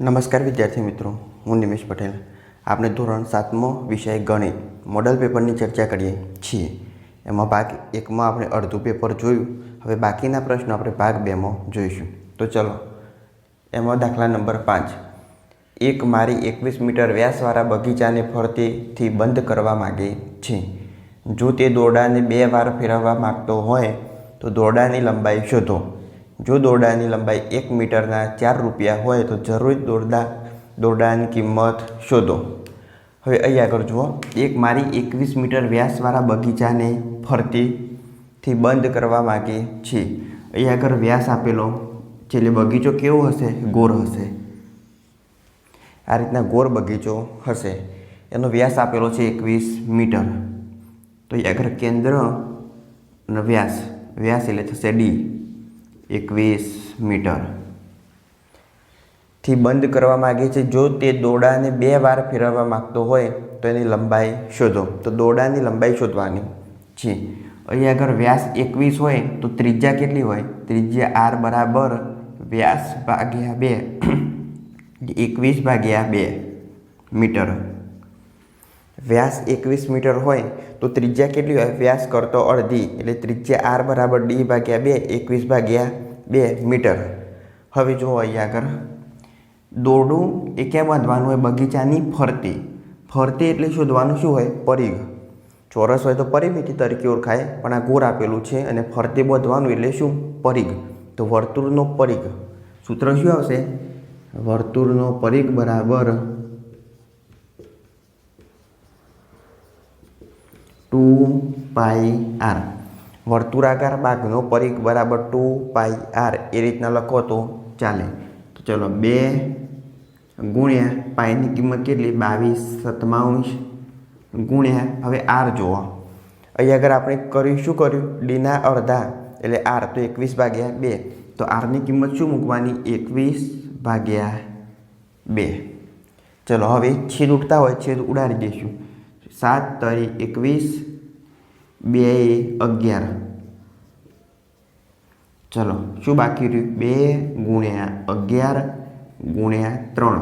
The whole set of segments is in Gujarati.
નમસ્કાર વિદ્યાર્થી મિત્રો, હું નિમેશ પટેલ. આપણે ધોરણ સાતમો વિષય ગણિત મોડલ પેપરની ચર્ચા કરીએ છીએ. એમાં ભાગ એકમાં આપણે અડધું પેપર જોયું. હવે બાકીના પ્રશ્નો આપણે ભાગ બેમાં જોઈશું. તો ચલો, એમાં દાખલા નંબર પાંચ. એક મારી એકવીસ મીટર વ્યાસવાળા બગીચાને ફરતીથી બંધ કરવા માગે છે. જો તે દોરડાને બે વાર ફેરવવા માગતો હોય, તો દોરડાની લંબાઈ શોધો. જો દોરડાની લંબાઈ એક મીટરના ચાર રૂપિયા હોય તો જરૂરી દોરડા, દોરડાની કિંમત શોધો. હવે અહીંયા આગળ જુઓ. એક મારી એકવીસ મીટર વ્યાસવાળા બગીચાને ફરતીથી બંધ કરવા માગે છે. અહીંયા આગળ વ્યાસ આપેલો. છેલ્લે બગીચો કેવો હશે? ગોળ હશે. આ રીતના ગોળ બગીચો હશે. એનો વ્યાસ આપેલો છે એકવીસ મીટર. તો અહીં આગળ કેન્દ્ર અને વ્યાસ. વ્યાસ એટલે થશે ડી. એકવીસ મીટર. થી બંધ કરવા માગે છે. જો તે દોડાને બે વાર ફેરવવા માગતો હોય, તો એની લંબાઈ શોધો. તો દોડાની લંબાઈ શોધવાની છે. અહીં આગળ વ્યાસ એકવીસ હોય, તો ત્રિજ્યા કેટલી હોય? ત્રિજ્યા આર બરાબર વ્યાસ ભાગ્યા બે. એકવીસ ભાગ્યા બે મીટર. વ્યાસ એકવીસ મીટર હોય તો ત્રિજ્યા કેટલી હોય? વ્યાસ કરતો અડધી, એટલે ત્રિજ્યા આર બરાબર ડી ભાગ્યા બે, એકવીસ ભાગ્યા બે મીટર. હવે જુઓ અહીંયા આગળ. દોરડું એ ક્યાં બાંધવાનું હોય? બગીચાની ફરતી. ફરતી એટલે શોધવાનું શું હોય? પરિઘ. ચોરસ હોય તો પરિમિતિ તરીકે ઓળખાય, પણ આ ગોળ આપેલું છે અને ફરતી બાંધવાનું એટલે શું? પરિઘ. તો વર્તુળનો પરિઘ. સૂત્ર શું આવશે? વર્તુળનો પરિઘ બરાબર ટુ પાઈ આર. વર્તુળાકાર બાઘનો પરિઘ બરાબર ટુ પાઈ આર. એ રીતના લખો તો ચાલે. તો ચલો બે ગુણ્યા પાઈની કિંમત કેટલી? બાવીસ સત્તાવીસ ગુણ્યા. હવે આર જુઓ. અહીં આગળ આપણે કર્યું, શું કર્યું? ડીના અડધા, એટલે આર તો એકવીસ ભાગ્યા બે. તો આરની કિંમત શું મૂકવાની? એકવીસ ભાગ્યા બે. ચલો હવે છેદ ઉઠતા હોય, છેદ ઉડાડી દઈશું. સાત તરી એકવીસ, બે અગિયાર. ચલો, શું બાકી રહ્યું? બે ગુણ્યા અગિયાર ગુણ્યા ત્રણ.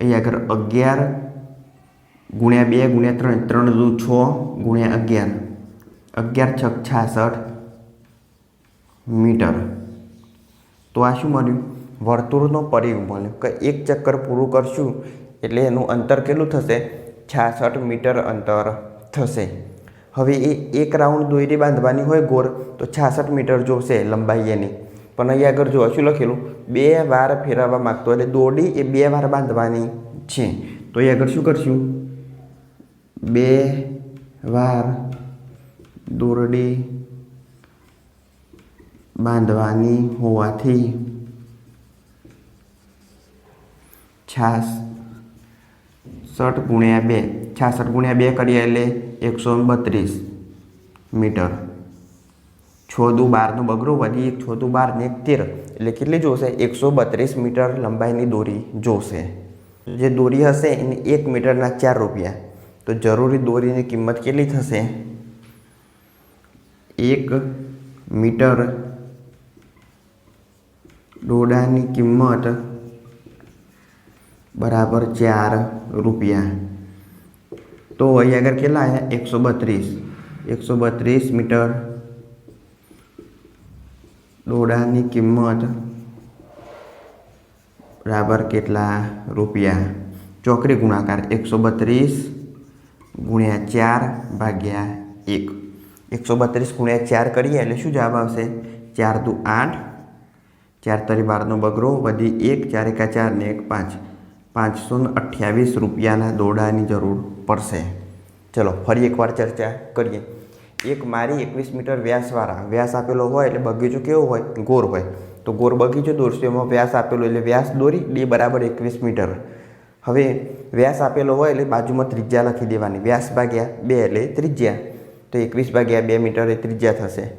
અહીં આગળ અગિયાર ગુણ્યા બે ગુણ્યા ત્રણ ત્રણ દુ છ ગુણ્યા અગિયાર. અગિયાર છક છાસઠ મીટર. તો આ શું મળ્યું? વર્તુળનો પરિઘ મળ્યો કે એક ચક્કર પૂરું કરશું એટલે એનું અંતર કેટલું થશે? છાસઠ મીટર અંતર થશે. હવે એ એક રાઉન્ડ દોરી બાંધવાની હોય ગોળ તો છાસઠ મીટર જોશે લંબાઈ એની. પણ અહીં આગળ જોવા શું લખેલું? બે વાર ફેરવવા માગતો એટલે દોરડી એ બે વાર બાંધવાની છે. તો અહીં આગળ શું કરશું? બે વાર દોરડી બાંધવાની હોવાથી છાસ સઠ ગુણ્યા બે, છાસઠ ગુણ્યા બે કરીએ એટલે એકસો બત્રીસ મીટર. છોદું બારનું બગડું વધી એક છોદું બાર ને તેર, એટલે કેટલી જોશે? એકસો બત્રીસ મીટર લંબાઈની દોરી જોશે. જે દોરી હશે એની એક મીટરના ચાર રૂપિયા. તો જરૂરી દોરીની કિંમત કેટલી થશે? એક મીટર ડોડાની કિંમત બરાબર ચાર રૂપિયા. તો અહીં આગળ કેટલા આવ્યા એકસો બત્રીસ. એકસો બત્રીસ મીટર. દોડાની કિંમત બરાબર કેટલા રૂપિયા? ચોકડી ગુણાકાર એકસો બત્રીસ ગુણ્યા ચાર ભાગ્યા એક. એકસો બત્રીસ ગુણ્યા ચાર કરીએ એટલે શું જવાબ આવશે? ચાર દુ આઠ. ચાર તરી બારનો બગડો વધી એક, ચાર એકા ચાર ને એક પાંચ. પાંચસો અઠ્યાવીસ રૂપિયાના દોરડાની જરૂર પડશે. ચલો, ફરી એકવાર ચર્ચા કરીએ. એક મારી એકવીસ મીટર વ્યાસવાળા, વ્યાસ આપેલો હોય એટલે બગીચો કેવો હોય? ગોર હોય. તો ગોર બગીચો દોરશું, એમાં વ્યાસ આપેલો એટલે વ્યાસ દોરી, ડી બરાબર એકવીસ મીટર. હવે વ્યાસ આપેલો હોય એટલે બાજુમાં ત્રિજ્યા લખી દેવાની. વ્યાસ ભાગ્યા બે એટલે ત્રિજ્યા. તો એકવીસ ભાગ્યા બે મીટર એ ત્રિજ્યા થશે.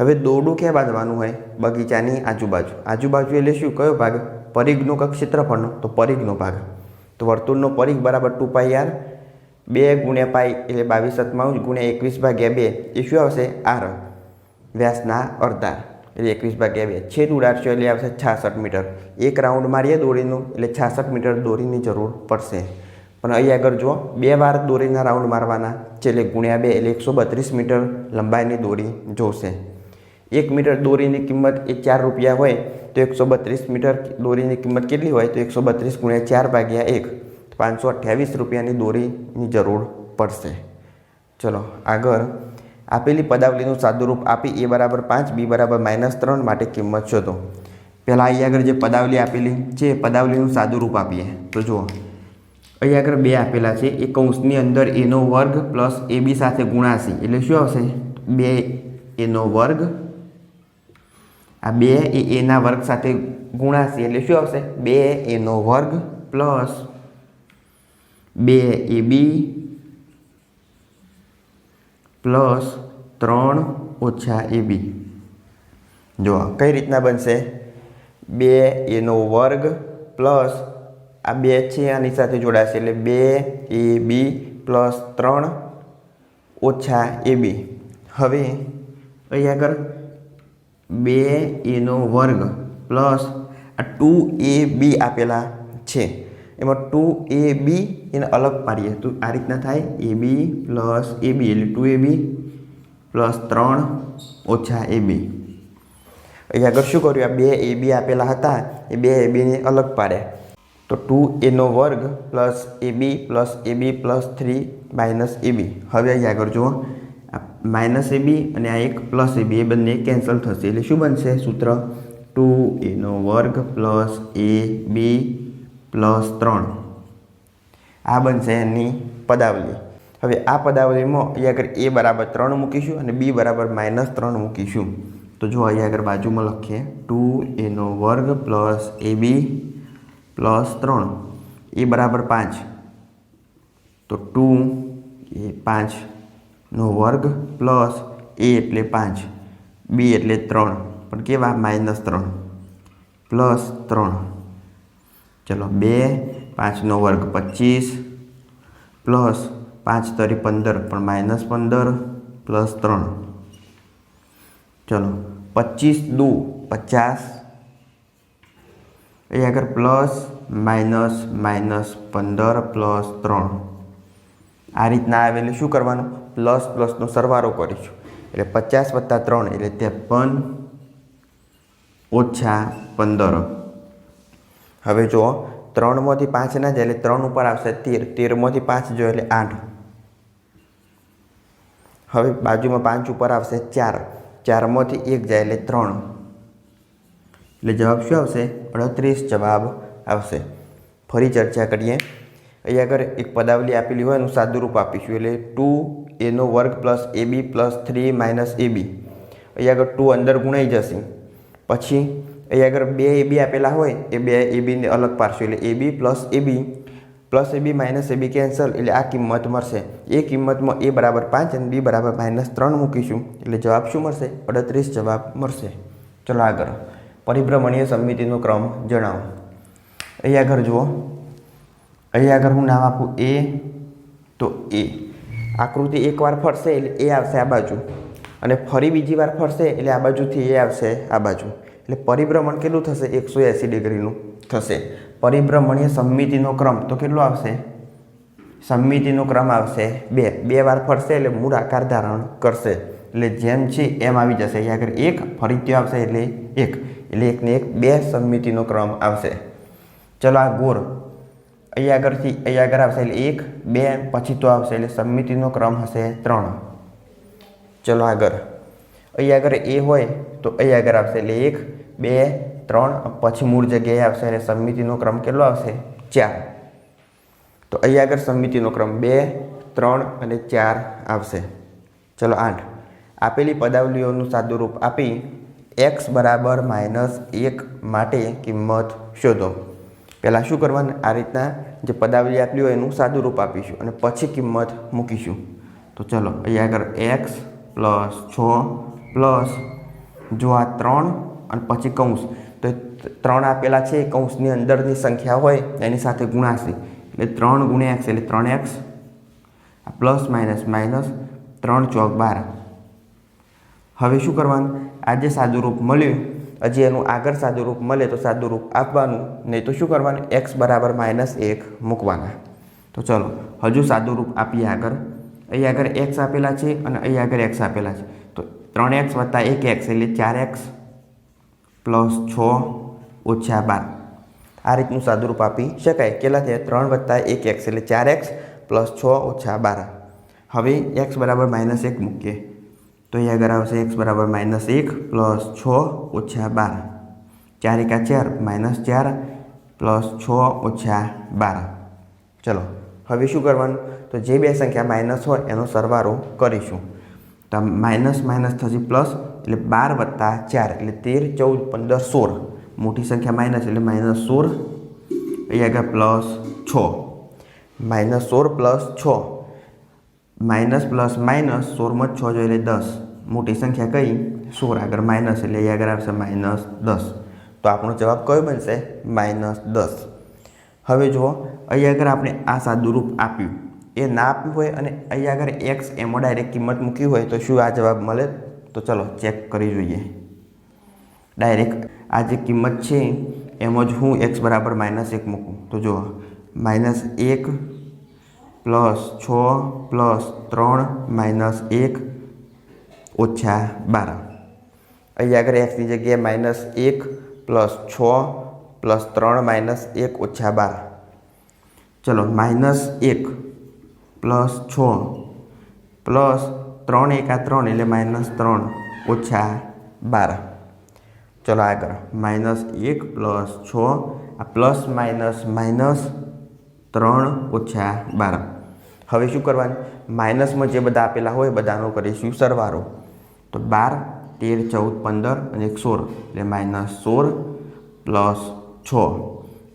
હવે દોરડું ક્યાં બાંધવાનું હોય? બગીચાની આજુબાજુ. આજુબાજુ એટલે શું? કયો ભાગ? પરિઘનો કે ક્ષેત્રફળનું? તો પરિઘનો ભાગ. તો વર્તુળનો પરિઘ બરાબર ટુ પાઈ આર. બે ગુણ્યા પાઈ એટલે બાવીસ સત્તાવીસ ગુણ્યા એકવીસ ભાગ્યા બે. એ શું આવશે? આર. વ્યાસના અડધા. એટલે એકવીસ ભાગ્યા બે. છેદ ઉડાડશો એટલે આવશે? છાસઠ મીટર. એક રાઉન્ડ મારીએ દોરીનું, એટલે છાસઠ મીટર દોરીની જરૂર પડશે. પણ અહીં આગળ જુઓ. બે વાર દોરીના રાઉન્ડ મારવાના. છે એટલે ગુણ્યા બે એટલે એકસો બત્રીસ મીટર લંબાઈની દોરી જોશે. એક મીટર દોરીની કિંમત એ ચાર રૂપિયા હોય. તો એકસો બત્રીસ મીટર દોરીની કિંમત કેટલી હોય? તો એકસો બત્રીસ ગુણ્યા ચાર ભાગ્યા એક. પાંચસો અઠ્યાવીસ રૂપિયાની દોરીની જરૂર પડશે. ચલો, આગળ. આપેલી પદાવલીનું સાદુરૂપ આપી એ બરાબર પાંચ, બી બરાબર માઇનસ ત્રણ માટે કિંમત શોધો. પહેલાં અહીં આગળ જે પદાવલી આપેલી છે, એ પદાવલીનું સાદુરૂપ આપીએ. તો જુઓ. અહીં આગળ બે આપેલા છે. એ કૌંસની અંદર એનો વર્ગ પ્લસ એ બી સાથે ગુણાશી. એટલે શું આવશે? બે એનો વર્ગ આ બે એ એના વર્ગ સાથે ગુણાશી, એટલે શું આવશે? બે એનો વર્ગ પ્લસ બે એ બી પ્લસ ત્રણ ઓછા એ બી. જો, કઈ રીતના બનશે? બે એનો વર્ગ પ્લસ આ બે છે, આની સાથે જોડાશે, એટલે બે એ બી પ્લસ ત્રણ ઓછા એ બી. હવે અહીં આગળ બે એનો વર્ગ પ્લસ આ ટુ એ બી આપેલા છે. એમાં ટુ એ બી એને અલગ પાડીએ તો આ રીતના થાય. એ બી પ્લસ એ બી એટલે ટુ એ બી પ્લસ ત્રણ ઓછા એ બી. અહીં આગળ શું કર્યું? આ બે એ બી આપેલા હતા. એ બે એ બીને અલગ પાડ્યા. તો ટુ એનો વર્ગ plus A B plus A B plus three minus A B. હવે અહીં આગળ જુઓ. માઇનસ એ બી અને આ એક પ્લસ એ બી, એ બંને કેન્સલ થશે. એટલે શું બનશે સૂત્ર? ટુ એનો વર્ગ પ્લસ એ બી પ્લસ ત્રણ. આ બનશે એની પદાવલી. હવે આ પદાવલીમાં અહીંયા આગળ એ બરાબર ત્રણ મૂકીશું અને બી બરાબર માઇનસ ત્રણ મૂકીશું. તો જો અહીંયા આગળ બાજુમાં લખીએ, ટુ એનો વર્ગ પ્લસ એ બી પ્લસ ત્રણ. એ બરાબર પાંચ. તો ટુ એ પાંચનો વર્ગ પ્લસ એ એટલે પાંચ. બી એટલે ત્રણ. પણ કેવા? માઇનસ ત્રણ. પ્લસ ત્રણ. ચલો બે પાંચનો વર્ગ પચીસ. પ્લસ પાંચ તરી પંદર, પણ માઇનસ પંદર, પ્લસ ત્રણ. ચલો પચીસ દુ પચાસ. એ આગળ પ્લસ માઇનસ માઇનસ પંદર પ્લસ ત્રણ. આ રીતના આવે એટલે શું કરવાનું? પ્લસ પ્લસનો સરવાળો કરીશું. એટલે પચાસ વત્તા ત્રણ એટલે ત્રેપન ઓછા પંદર. હવે જુઓ, ત્રણમાંથી પાંચ ના જાય એટલે ત્રણ ઉપર આવશે તેર. તેરમાંથી પાંચ જો એટલે આઠ. હવે બાજુમાં પાંચ ઉપર આવશે ચાર. ચારમાંથી એક જાય એટલે ત્રણ. એટલે જવાબ શું આવશે? અડત્રીસ જવાબ આવશે. ફરી ચર્ચા કરીએ. અહીંયા આગળ એક પદાવલી આપેલી હોય એનું સાદુરૂપ આપીશું. એટલે ટુ એનો વર્ગ plus A B plus three minus A B. અહીં આગળ ટુ અંદર ગુણાઈ જશે. પછી અહીંયા આગળ બે એ બી આપેલા હોય, એ બે એ બીને અલગ પાડશું. એટલે A B plus A B, plus A B minus A B cancel. એટલે આ કિંમત મળશે. એ કિંમતમાં એ બરાબર પાંચ અને બી બરાબર માઇનસ ત્રણ મૂકીશું. એટલે જવાબ શું મળશે? અડત્રીસ જવાબ મળશે. ચલો આગળ. પરિભ્રમણીય સમિતિનો ક્રમ જણાવો. અહીંયા આગળ જુઓ. અહીંયા આગળ હું નામ આપું એ, તો એ. આકૃતિ એકવાર ફરશે એટલે એ આવશે આ બાજુ. અને ફરી બીજી વાર ફરશે એટલે આ બાજુથી એ આવશે આ બાજુ. એટલે પરિભ્રમણ કેટલું થશે? એકસો એંસી ડિગ્રીનું થશે. પરિભ્રમણીય સમિતિનો ક્રમ તો કેટલો આવશે? સમિતિનો ક્રમ આવશે બે. બે વાર ફરશે એટલે મૂળ આકાર ધારણ કરશે. એટલે જેમ છે એમ આવી જશે. અહીંયા આગળ એક, ફરી ત્યાં આવશે એટલે એક. એટલે એકને એક બે સમિતિનો ક્રમ આવશે. ચલો આ ગોળ. અહીં આગળથી અહીં આગળ આવશે એટલે એક, બે, પછી તો આવશે એટલે સમિતિનો ક્રમ હશે ત્રણ. ચલો આગળ. અહીંયા આગળ એ હોય તો અહીંયા આગળ આવશે એટલે એક, બે, ત્રણ પછી મૂળ જગ્યાએ આવશે અને સમિતિનો ક્રમ કેટલો આવશે? ચાર. તો અહીં આગળ સમિતિનો ક્રમ બે, ત્રણ અને ચાર આવશે. ચલો આઠ. આપેલી પદાવલીઓનું સાદુરૂપ આપી એક્સ બરાબર માઇનસ એક માટે કિંમત શોધો. પહેલાં શું કરવાનું? આ રીતના જે પદાવલી આપેલી હોય એનું સાદુરૂપ આપીશું અને પછી કિંમત મૂકીશું. તો ચલો, અહીંયા આગળ એક્સ પ્લસ છ પ્લસ જો આ ત્રણ અને પછી કૌંસ. તો ત્રણ આપેલા છે કૌંસની અંદરની સંખ્યા હોય એની સાથે ગુણાશે. એટલે ત્રણ ગુણ્યા એક્સ એટલે ત્રણ એક્સ પ્લસ માઇનસ માઇનસ ત્રણ ચોક બાર. હવે શું કરવાનું? આ જે સાદુરૂપ મળ્યું હજી એનું આગળ સાદુરૂપ મળે તો સાદુરૂપ આપવાનું, નહીં તો શું કરવાનું? એક્સ બરાબર માઇનસ એક મૂકવાના. તો ચલો, હજુ સાદુરૂપ આપીએ આગળ. અહીં આગળ એક્સ આપેલા છે અને અહીં આગળ એક્સ આપેલા છે. તો ત્રણ એક્સ વત્તા એક એક્સ એટલે ચાર એક્સ પ્લસ છ ઓછા બાર. આ રીતનું સાદુરૂપ આપી શકાય. કેટલા થયા? ત્રણ વત્તા એક એક્સ એટલે ચાર એક્સ પ્લસ છ ઓછા બાર. હવે એક્સ બરાબર માઇનસ એક મૂકીએ. તો અહીં આગળ આવશે એક્સ બરાબર માઇનસ એક પ્લસ છ ઓછા બાર. ચાર એકા ચાર માઇનસ ચાર પ્લસ છ ઓછા બાર. ચલો, હવે શું કરવાનું? તો જે બે સંખ્યા માઇનસ હોય એનો સરવારો કરીશું. તો માઇનસ માઇનસ થશે પ્લસ એટલે બાર વત્તા ચાર, એટલે તેર, ચૌદ, પંદર, સોળ. મોટી સંખ્યા માઇનસ એટલે માઇનસ સોળ. અહીં આગળ પ્લસ છ. માઇનસ સોળ પ્લસ છ. માઇનસ પ્લસ માઇનસ સોળમાં છ જોઈએ એટલે દસ. મોટી સંખ્યા કઈ? સોળ. આગળ માઇનસ એટલે અહીં આગળ આવશે માઇનસ દસ. તો આપણો જવાબ કયો બનશે માઇનસ દસ. હવે જુઓ, અહીં આગળ આપણે આ સાદુરૂપ આપ્યું. એ ના આપ્યું હોય અને અહીં આગળ એક્સ એમાં ડાયરેક્ટ કિંમત મૂકી હોય તો શું આ જવાબ મળે? તો ચલો ચેક કરી જોઈએ. ડાયરેક્ટ આ જે કિંમત છે, એમાં જ હું એક્સ બરાબર માઇનસ એક મૂકું. તો જુઓ, માઇનસ એક પ્લસ છ પ્લસ ત્રણ માઇનસ એક ઓછા બાર. અહીં આગળ એક્સની જગ્યાએ માઇનસ એક પ્લસ છ પ્લસ ત્રણ માઇનસ એક ઓછા બાર. ચલો, માઇનસ એક પ્લસ છ પ્લસ ત્રણ એકા ત્રણ એટલે માઇનસ ત્રણ ઓછા બાર. ચલો આગળ, માઇનસ એક પ્લસ છ આ પ્લસ માઇનસ માઇનસ ત્રણ ઓછા બાર. હવે શું કરવાનું? માઇનસમાં જે બધા આપેલા હોય બધાનો કરીશું સરવારો. તો બાર, તેર, ચૌદ, પંદર અને એક સોળ. એટલે માઇનસ સોળ પ્લસ છ.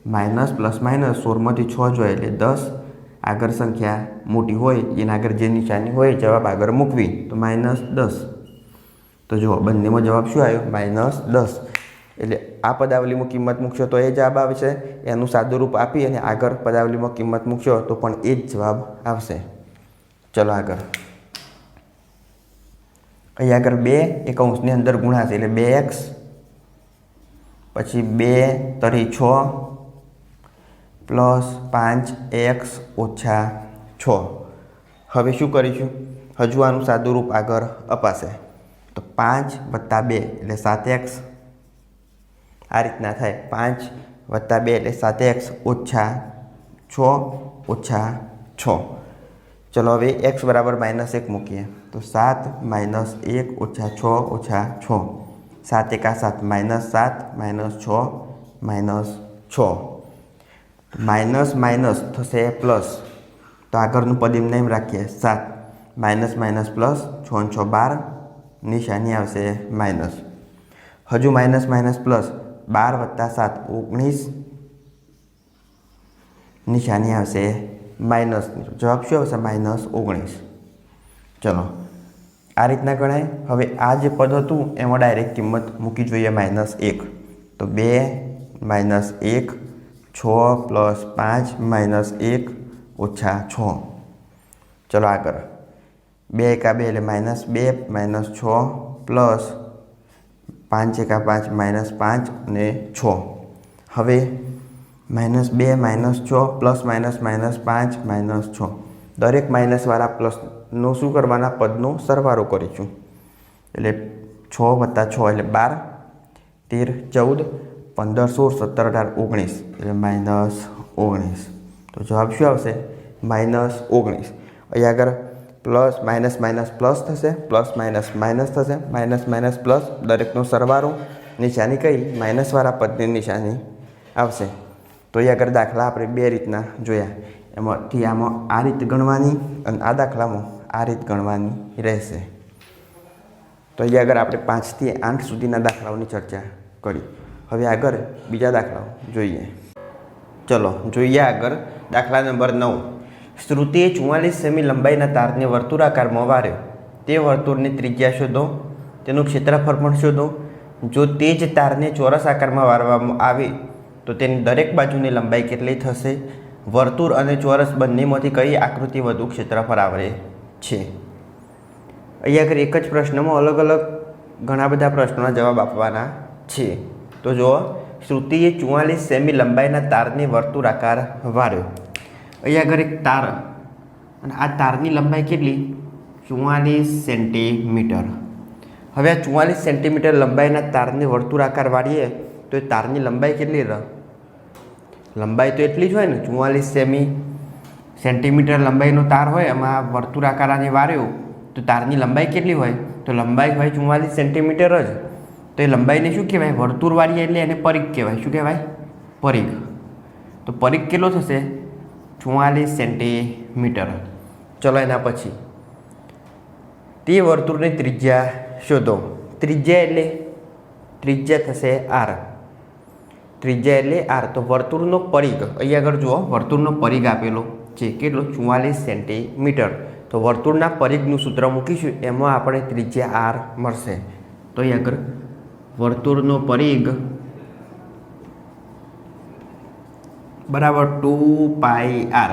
માઇનસ પ્લસ માઇનસ સોળમાંથી છ જોઈએ એટલે દસ. આગળ સંખ્યા મોટી હોય, એના આગળ જે નિશાની હોય જવાબ આગળ મૂકવી. તો માઇનસ દસ. તો જુઓ, બંનેમાં જવાબ શું આવ્યો? માઇનસ દસ. એટલે આ પદાવલીમાં કિંમત મૂકશો તો એ જવાબ આવશે. એનું સાદું રૂપ આપી અને આગળ પદાવલીમાં કિંમત મૂકશો તો પણ એ જ જવાબ આવશે. ચલો આગળ. અહીં આગળ બે એ કૌંસની અંદર ગુણાશે એટલે બે એક્સ, પછી બે તરી છ, પ્લસ પાંચ એક્સ ઓછા છ. હવે શું કરીશું? હજુ આનું સાદું રૂપ આગળ અપાશે. તો પાંચ વત્તા બે એટલે સાત એક્સ. આ રીતના થાય. પાંચ વત્તા બે એટલે સાત એક્સ ઓછા છ ઓછા છ. ચલો હવે એક્સ બરાબર માઇનસ એક મૂકીએ. તો સાત માઇનસ એક ઓછા છ ઓછા છ. સાત એકા સાત માઇનસ સાત માઇનસ છ માઇનસ છ. માઇનસ માઇનસ થશે પ્લસ. તો આગળનું પદ એમને એમ રાખીએ. સાત માઇનસ માઇનસ પ્લસ છ ને છ બાર. નિશાની આવશે માઇનસ. હજુ માઇનસ માઇનસ પ્લસ. બાર વત્તા સાત ઓગણીસ નિશાની આવશે માઇનસ જવાબ શું આવશે? માઇનસ ઓગણીસ. ચલો, આ રીતના ગણાય. હવે આ જે પદ હતું, એમાં ડાયરેક્ટ કિંમત મૂકી જોઈએ, માઇનસ એક. તો બે માઇનસ એક, છ પ્લસ પાંચ માઇનસ એક, ઓછા છ. ચલો આગળ. બે એકા બે એટલે માઇનસ બે, માઇનસ છ પ્લસ પાંચ એકા પાંચ માઇનસ પાંચ અને છ. હવે માઇનસ બે, માઇનસ છ, પ્લસ માઇનસ માઇનસ પાંચ, માઇનસ છ. દરેક માઇનસવાળા પ્લસનો શું કરવાના? પદનો સરવાળો કરીશું. એટલે છ વત્તા છ એટલે બાર, તેર, ચૌદ, પંદર, સોળ, સત્તર, અઢાર, ઓગણીસ. એટલે માઇનસ ઓગણીસ. તો જવાબ શું આવશે? માઇનસ ઓગણીસ. અહીં આગળ પ્લસ, માઇનસ માઇનસ, પ્લસ થશે. પ્લસ, માઇનસ માઇનસ થશે. માઇનસ માઇનસ, પ્લસ દરેકનો સરવાળો નિશાની કઈ? માઇનસવાળા પદની નિશાની આવશે. તો એ આગળ દાખલા આપણે બે રીતના જોયા. એમાંથી આમાં આ રીત ગણવાની અને આ દાખલામાં આ રીત ગણવાની રહેશે. તો એ આગળ આપણે પાંચથી આઠ સુધીના દાખલાઓની ચર્ચા કરી. હવે આગળ બીજા દાખલાઓ જોઈએ. ચલો, જોઈએ આગળ. દાખલા નંબર નવ. શ્રુતિએ ચુમ્માલીસ સેમી લંબાઈના તારને વર્તુળાકારમાં વાર્યો તે વર્તુળની ત્રિજ્યા શોધો, તેનું ક્ષેત્રફળ પણ શોધો. જો તે જ તારને ચોરસ આકારમાં વારવામાં આવે, તો તેની દરેક બાજુની લંબાઈ કેટલી થશે? વર્તુળ અને ચોરસ બંનેમાંથી કઈ આકૃતિ વધુ ક્ષેત્રફળ આવરે છે? અહીંયા આગળ એક જ પ્રશ્નમાં અલગ અલગ ઘણા બધા પ્રશ્નોના જવાબ આપવાના છે. તો જુઓ, શ્રુતિએ ચુમ્માલીસ સેમી લંબાઈના તારને વર્તુળાકાર વાર્યો. અહીંયા આગળ એક તાર. અને આ તારની લંબાઈ કેટલી? ચુમ્માલીસ સેન્ટીમીટર. હવે આ ચુમ્માલીસ સેન્ટીમીટર લંબાઈના તારને વર્તુળ આકાર વાળીએ તો એ તારની લંબાઈ કેટલી રહે લંબાઈ તો એટલી જ હોય ને ચુમ્માલીસ સેમી સેન્ટીમીટર લંબાઈનો તાર હોય એમાં વર્તુળાકાર આજે વાર્યો, તો તારની લંબાઈ કેટલી હોય? તો લંબાઈ હોય ચુમ્માલીસ સેન્ટીમીટર જ. તો એ લંબાઈને શું કહેવાય? વર્તુળ વાળીએ એટલે એને પરિઘ કહેવાય. શું કહેવાય? પરિઘ. તો પરિઘ કેટલો થશે? ચુમ્માલીસ સેન્ટીમીટર. ચલો એના પછી. તે વર્તુળની ત્રિજ્યા શોધો. ત્રિજ્યા એટલે? ત્રિજ્યા થશે આર. ત્રિજ્યા એટલે આર. તો વર્તુળનો પરિઘ. અહીં આગળ જુઓ, વર્તુળનો પરિઘ આપેલો છે. કેટલો? ચુમ્માલીસ સેન્ટીમીટર. તો વર્તુળના પરિઘનું સૂત્ર મૂકીશું, એમાં આપણે ત્રિજ્યા આર મળશે. તો અહીં આગળ, વર્તુળનો પરિઘ બરાબર ટુ પાઈ આર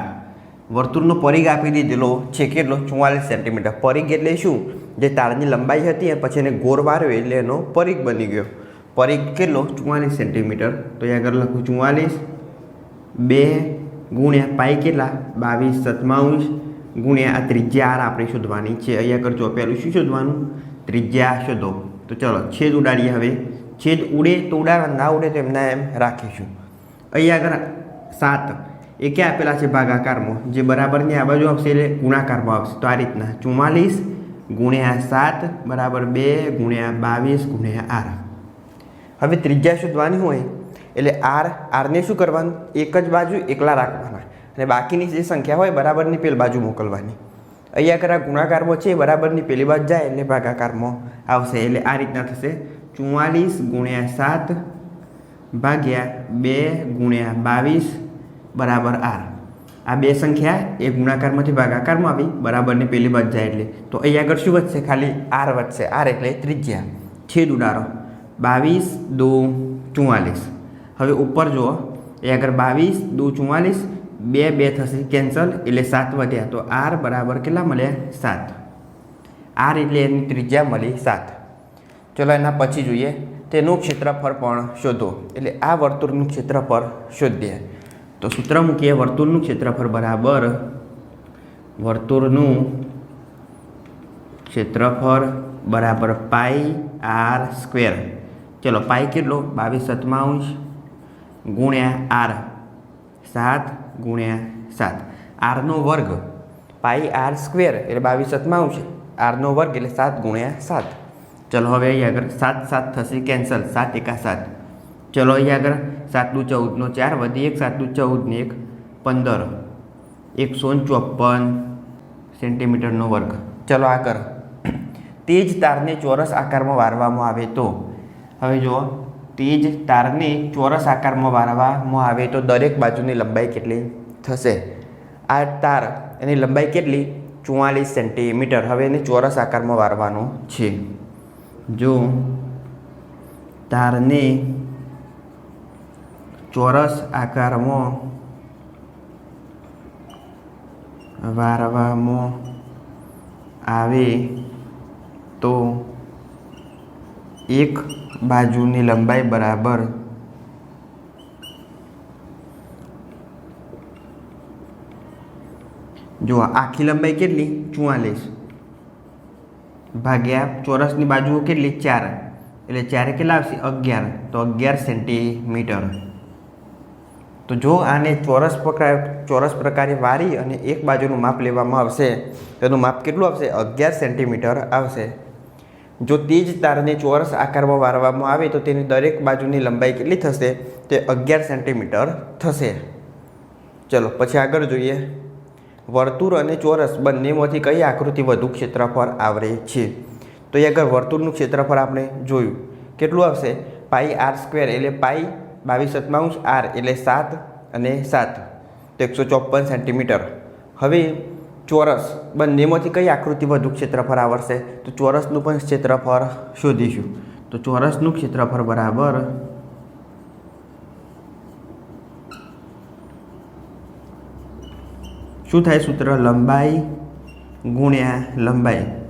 વર્તુળનો પરિઘ આપી દીધેલો છે કેટલો? ચુમ્માલીસ સેન્ટીમીટર પરિઘ એટલે શું? જે તારની લંબાઈ હતી અને પછી એને ગોળ વાર્યો એટલે એનો પરિઘ બની ગયો. પરિઘ કેટલો? ચુમ્માલીસ સેન્ટીમીટર તો અહીંયા આગળ લખું ચુમ્માલીસ બે ગુણ્યા પાઈ કેટલા? બાવીસ સત્તાવીસ ગુણ્યા આ ત્રિજ્યા આર આપણે શોધવાની છે. અહીંયા આગળ જો પહેલું શું શોધવાનું? ત્રિજ્યા શોધો. તો ચલો, છેદ ઉડાડીએ હવે. છેદ ઉડે તો ઉડાડવા, ના ઉડે તો એમના એમ રાખીશું. અહીંયા આગળ સાત. એ ક્યાં આપેલા છે ભાગાકારમાં, જે બરાબરની આ બાજુ આવશે એટલે ગુણાકારમાં આવશે. તો આ રીતના ચુમ્માલીસ ગુણ્યા સાત બરાબર બે ગુણ્યા બાવીસ ગુણ્યા આર. હવે ત્રિજ્યા શોધવાની હોય એટલે આર, આરને શું કરવાનું? એક જ બાજુ એકલા રાખવાના. અને બાકીની જે સંખ્યા હોય બરાબરની પેલી બાજુ મોકલવાની. અહીંયા કરા ગુણાકારમાં છે બરાબરની પેલી બાજુ જાય એટલે ભાગાકારમાં આવશે. એટલે આ રીતના થશે. ચુમ્માલીસ ગુણ્યા સાત ભાગ્યા બે ગુણ્યા બાવીસ બરાબર આર. આ બે સંખ્યા એ ગુણાકારમાંથી ભાગાકારમાં આવી, બરાબરની પેલી બાજુ જાય એટલે. તો અહીં આગળ શું વધશે? ખાલી આર વધશે. આર એટલે ત્રિજ્યા. છેદ ઉડાડો. બાવીસ, દો ચુમ્માલીસ હવે ઉપર જુઓ. એ આગળ બાવીસ, દો ચુમ્માલીસ બે બે થશે કેન્સલ એટલે સાત વધ્યા. તો આર બરાબર કેટલા મળ્યા સાત. આર એટલે એની ત્રિજ્યા મળી સાત. ચલો એના પછી જોઈએ. તેનું ક્ષેત્રફળ પણ શોધો. એટલે આ વર્તુળનું ક્ષેત્રફળ શોધીએ. તો સૂત્ર મૂકીએ વર્તુળનું ક્ષેત્રફળ બરાબર વર્તુળનું ક્ષેત્રફળ બરાબર પાઈ આર સ્ક્વેર. ચલો પાઈ કેટલો? બાવીસ સત્તાવીસ ગુણ્યા આર સાત ગુણ્યા સાત. આરનો વર્ગ પાઈ આર સ્ક્વેર એટલે બાવીસ સત્તાવીસ આરનો વર્ગ એટલે સાત ગુણ્યા સાત. ચલો હવે અહીં આગળ સાત સાત થશે, કેન્સલ. સાત એકા સાત. ચલો અહીં આગળ સાતનું ચૌદનો ચાર વધી એક સાતનું ચૌદને એક, પંદર. એકસો ચોપન સેન્ટીમીટરનો વર્ગ. ચલો આ કર. તે જ તારને ચોરસ આકારમાં વારવામાં આવે તો. હવે જુઓ. તે જ તારને ચોરસ આકારમાં વારવામાં આવે તો દરેક બાજુની લંબાઈ કેટલી થશે? આ તાર એની લંબાઈ કેટલી? ચુમ્માલીસ સેન્ટીમીટર હવે એને ચોરસ આકારમાં વારવાનું છે. જો તારને ચોરસ આકારમાં, વારવામાં આવે તો એક બાજુની લંબાઈ બરાબર જો આખી લંબાઈ કેટલી? ચુવાલીસ. ભાગ્યા ચોરસની બાજુઓ કેટલી? ચાર. એટલે ચારે કેટલા આવશે? અગિયાર. તો અગિયાર સેન્ટીમીટર. તો જો આને ચોરસ પ્રકાર ચોરસ પ્રકારે વારી અને એક બાજુનું માપ લેવામાં આવશે, તેનું માપ કેટલું આવશે? અગિયાર સેન્ટીમીટર આવશે. જો તે જ તારને ચોરસ આકારમાં વારવામાં આવે, તો તેની દરેક બાજુની લંબાઈ કેટલી થશે? તે અગિયાર સેન્ટીમીટર થશે. ચલો, પછી આગળ જોઈએ. વર્તુળ અને ચોરસ બંનેમાંથી કઈ આકૃતિ વધુ ક્ષેત્રફળ આવરે છે? તો એ આગળ વર્તુળનું ક્ષેત્રફળ આપણે જોયું. કેટલું આવશે? પાઈ આર સ્ક્વેર એટલે પાઈ બાવીસ સત્તાવીસ આર એટલે સાત અને સાત તો એકસો ચોપન સેન્ટીમીટર. હવે ચોરસ બંનેમાંથી કઈ આકૃતિ વધુ ક્ષેત્રફળ આવડશે? તો ચોરસનું પણ ક્ષેત્રફળ શોધીશું. તો ચોરસનું ક્ષેત્રફળ બરાબર શું થાય? સૂત્ર લંબાઈ ગુણ્યા લંબાઈ.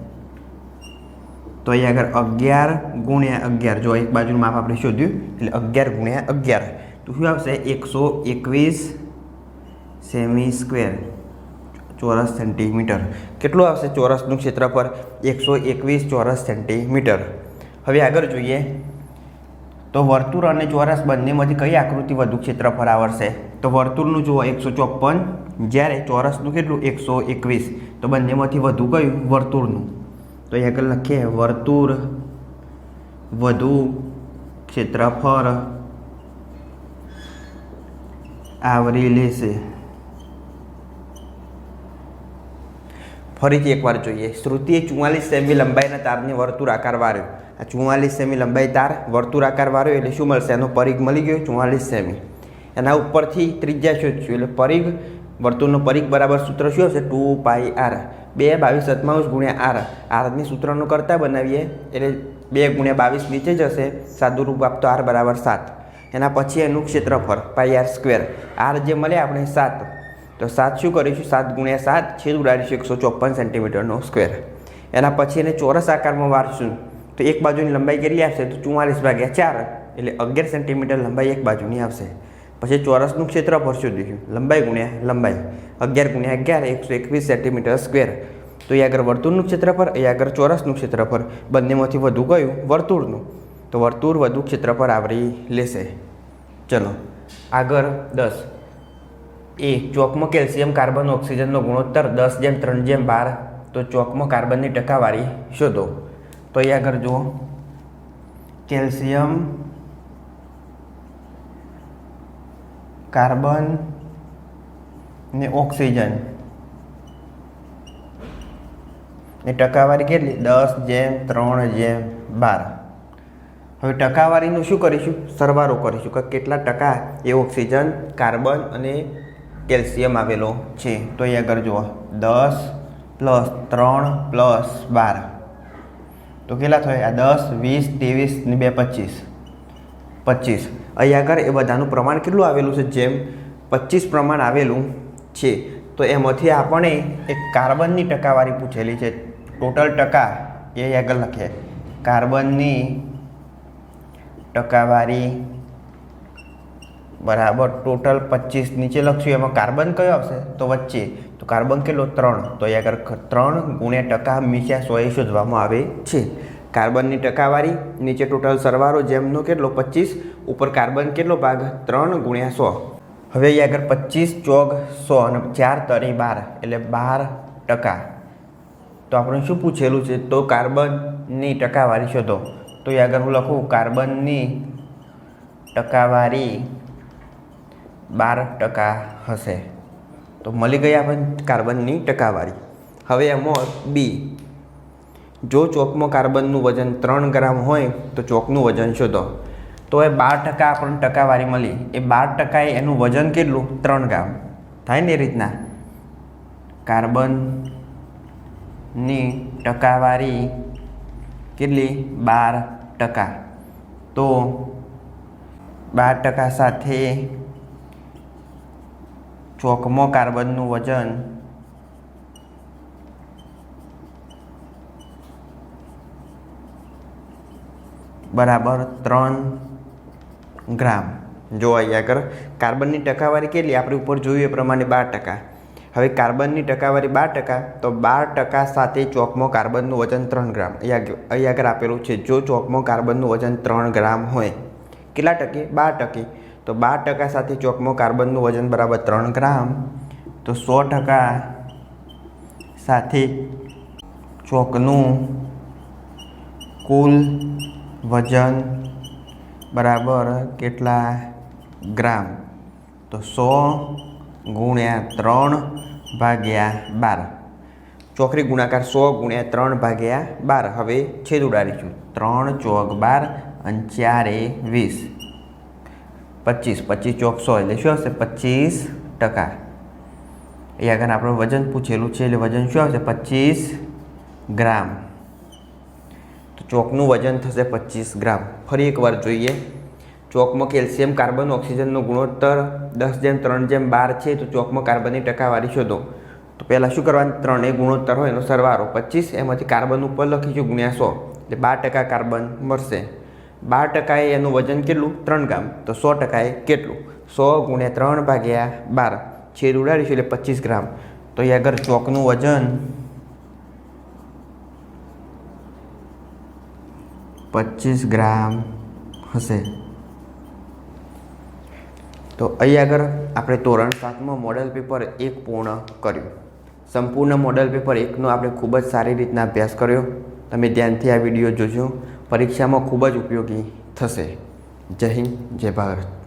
તો અહીંયા આગળ અગિયાર ગુણ્યા અગિયાર. જો એક બાજુનું માપ આપણે શોધ્યું, એટલે અગિયાર ગુણ્યા અગિયાર. તો શું આવશે? એકસો એકવીસ સેમી સ્ક્વેર. ચોરસ સેન્ટીમીટર. કેટલું આવશે ચોરસનું ક્ષેત્રફળ? એકસો એકવીસ ચોરસ સેન્ટીમીટર. હવે આગળ જોઈએ. તો વર્તુળ અને ચોરસ બંનેમાંથી કઈ આકૃતિ વધુ ક્ષેત્રફળ આવડશે? તો વર્તુળનું જુઓ, એકસો ચોપન. જ્યારે ચોરસનું કેટલું? એકસો એકવીસ. તો બંનેમાંથી વધુ કયું? વર્તુળનું. તો અહીં આગળ લખીએ, વર્તુળ, વધુ, ક્ષેત્રફળ, આવરી લેશે. ફરીથી એકવાર જોઈએ. શ્રુતિએ ચુમ્માલીસ સેમી લંબાઈના તારને વર્તુળાકાર વાર્યો. આ ચુમ્માલીસ સેમી લંબાઈ તાર વર્તુળાકાર વાર્યો એટલે શું મળશે? એનો પરિઘ મળી ગયો ચુમ્માલીસ સેમી. એના ઉપરથી ત્રિજ્યા શોધશું. એટલે પરિઘ વર્તુળનો પરિઘ બરાબર સૂત્ર શું હશે? Two pi R. બે બાવીસ સત્તાવીસ ગુણ્યા આર. આરની સૂત્રનું કરતા બનાવીએ, એટલે બે ગુણ્યા બાવીસ નીચે જશે સાદું રૂપ આપતો આર બરાબર સાત. એના પછી એનું ક્ષેત્રફળ, પાઈ આર સ્ક્વેર. આર જે મળે આપણે સાત. તો સાત શું કરીશું? સાત ગુણ્યા સાત છેદ ઉડાડીશું એકસો ચોપન સેન્ટીમીટરનો સ્ક્વેર. એના પછી એને ચોરસ આકારમાં વારશું. તો એક બાજુની લંબાઈ કેટલી આવશે? તો ચુમ્માલીસ ભાગ્યા ચાર. એટલે અગિયાર સેન્ટીમીટર લંબાઈ એક બાજુની આવશે. પછી ચોરસનું ક્ષેત્રફળ શોધીશું લંબાઈ ગુણ્યા લંબાઈ. અગિયાર ગુણ્યા અગિયાર, એકસો એકવીસ સેન્ટીમીટર સ્ક્વેર. તો એ આગળ વર્તુળનું ક્ષેત્રફળ, એ આગળ ચોરસનું ક્ષેત્રફળ. બંનેમાંથી વધુ ગયું વર્તુળનું. તો વર્તુળ વધુ ક્ષેત્રફળ આવરી લેશે. ચલો, આગળ દસ. એ ચોકમાં કેલ્શિયમ, કાર્બન, ઓક્સિજનનો ગુણોત્તર, દસ જેમ ત્રણ જેમ બાર. તો ચોકમાં કાર્બનની ટકાવારી શોધો. તો એ આગળ જુઓ. કેલ્શિયમ કાર્બન ને ઓક્સિજન. ને ટકાવારી કેટલી? દસ જેમ, ત્રણ જેમ, બાર. હવે ટકાવારીનું શું કરીશું? સરવારો કરીશું કે કેટલા ટકા એ ઓક્સિજન, કાર્બન અને કેલ્શિયમ આવેલો છે. તો એ આગળ જુઓ. દસ પ્લસ ત્રણ પ્લસ બાર. તો કેટલા થયા? દસ, વીસ, ત્રેવીસ ને બે પચીસ. પચીસ. અહીં આગળ એ બધાનું પ્રમાણ કેટલું આવેલું છે? જેમ પચીસ પ્રમાણ આવેલું છે. તો એમાંથી આપણે એક કાર્બનની ટકાવારી પૂછેલી છે. ટોટલ ટકા એ આગળ લખીએ. કાર્બનની ટકાવારી બરાબર ટોટલ પચીસ નીચે લખશું. એમાં કાર્બન કયો આવશે? તો વચ્ચે. તો કાર્બન કેટલો? ત્રણ. તો અહીંયા આગળ ત્રણ ગુણ્યા ટકા હંમેશા સો એ શોધવામાં આવે છે. કાર્બનની ટકાવારી, નીચે ટોટલ સરવારો જેમનો કેટલો? પચીસ, ઉપર કાર્બન કેટલો? ભાગ ત્રણ ગુણ્યા સો. હવે અહીં આગળ પચીસ ચોગ સો અને ચાર તરી બાર, એટલે બાર ટકા. તો આપણે શું પૂછેલું છે? તો કાર્બનની ટકાવારી શોધો. તો એ આગળ હું લખું, કાર્બનની ટકાવારી બાર ટકા હશે. તો મળી ગઈ આપણને કાર્બનની ટકાવારી. હવે એમાં બી. જો ચોકમાં કાર્બનનું વજન ત્રણ ગ્રામ હોય, તો ચોકનું વજન શોધો. તો એ બાર ટકા આપણને ટકાવારી મળી. એ બાર ટકાએ એનું વજન કેટલું? ત્રણ ગ્રામ. થાય ને એ રીતના? કાર્બનની ટકાવારી કેટલી? બાર ટકા. તો બાર ટકા સાથે ચોકમો કાર્બનનું વજન બરાબર ત્રણ ગ્રામ. જો અહીંયા આગળ કાર્બનની ટકાવારી કેટલી? આપણે ઉપર જોયું એ પ્રમાણે બાર ટકા. હવે કાર્બનની ટકાવારી બાર ટકા, તો બાર ટકા સાથે ચોકમાં કાર્બનનું વજન ત્રણ ગ્રામ. અહીંયા અહીંયા આગળ આપેલું છે, જો ચોકમાં કાર્બનનું વજન ત્રણ ગ્રામ હોય, કેટલા ટકે? બાર ટકે. તો બાર ટકા સાથે ચોકમાં કાર્બનનું વજન બરાબર ત્રણ ગ્રામ. તો સો ટકા સાથે ચોકનું કુલ વજન બરાબર કેટલા ગ્રામ? તો સો ગુણ્યા ત્રણ ભાગ્યા બાર. ચોકરી ગુણાકાર સો ગુણ્યા ત્રણ ભાગ્યા બાર. હવે છેદ ઉડાડીશું. ત્રણ ચોક બાર અને ચારે વીસ. પચીસ. પચીસ ચોક સો એટલે શું આવશે? પચીસ ટકા. એ આગળ આપણે વજન પૂછેલું છે એટલે વજન શું આવશે? પચીસ ગ્રામ. ચોકનું વજન થશે પચીસ ગ્રામ. ફરી એકવાર જોઈએ. ચોકમાં કેલ્શિયમ, કાર્બન, ઓક્સિજનનો ગુણોત્તર દસ જેમ, ત્રણ જેમ, બાર છે, તો ચોકમાં કાર્બનની ટકાવારી શોધો. તો પહેલાં શું કરવાનું? ત્રણેય ગુણોત્તર હોય એનો સરવારો પચીસ, એમાંથી કાર્બન ઉપર લખીશું ગુણ્યા સો. એટલે બાર ટકા કાર્બન મળશે. બાર ટકાએ એનું વજન કેટલું? ત્રણ ગ્રામ. તો સો ટકાએ કેટલું? સો ગુણ્યા ત્રણ ભાગ્યા બાર. છેદ ઉડાડીશું એટલે પચીસ ગ્રામ. તો એ આગળ ચોકનું વજન પચીસ ગ્રામ હશે. તો અહીં આગળ આપણે ધોરણ સાતમાં મોડલ પેપર એક પૂર્ણ કર્યું. સંપૂર્ણ મોડલ પેપર એકનો આપણે ખૂબ જ સારી રીતના અભ્યાસ કર્યો. તમે ધ્યાનથી આ વીડિયો જોજો. પરીક્ષામાં ખૂબ જ ઉપયોગી થશે. જય હિન્દ, જય ભારત.